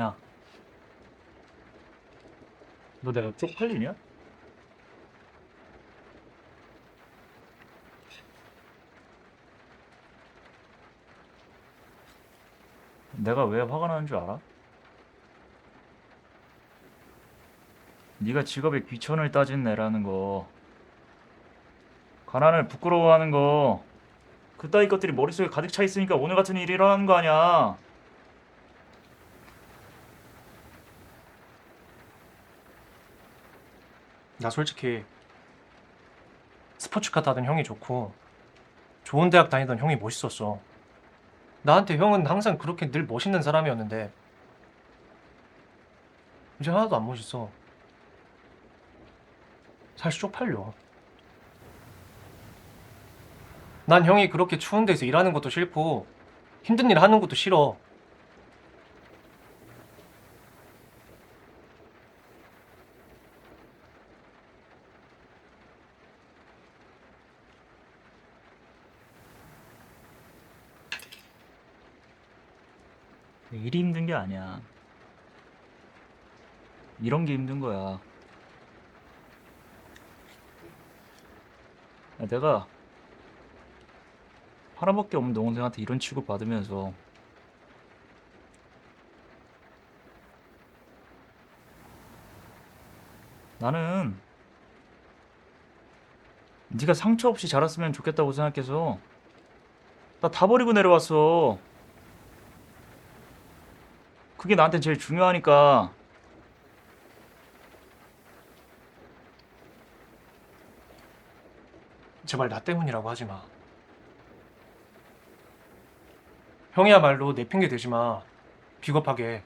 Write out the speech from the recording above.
야. 너 내가 쪽팔리냐? 내가 왜 화가 나는 줄 알아? 네가 직업에 귀천을 따진 애라는 거 가난을 부끄러워하는 거 그따위 것들이 머릿속에 가득 차 있으니까 오늘 같은 일이 일어나는 거 아니야 나 솔직히 스포츠카 타던 형이 좋고 좋은 대학 다니던 형이 멋있었어. 나한테 형은 항상 그렇게 늘 멋있는 사람이었는데 이제 하나도 안 멋있어. 사실 쪽팔려. 난 형이 그렇게 추운 데서 일하는 것도 싫고 힘든 일 하는 것도 싫어. 일이 힘든 게 아니야. 이런 게 힘든 거야. 야, 내가 하나밖에 없는 동생한테 이런 취급 받으면서 나는 네가 상처 없이 자랐으면 좋겠다고 생각해서 나 다 버리고 내려왔어. 그게 나한테 제일 중요하니까 제발 나 때문이라고 하지 마. 형이야말로 내 핑계 대지 마. 비겁하게.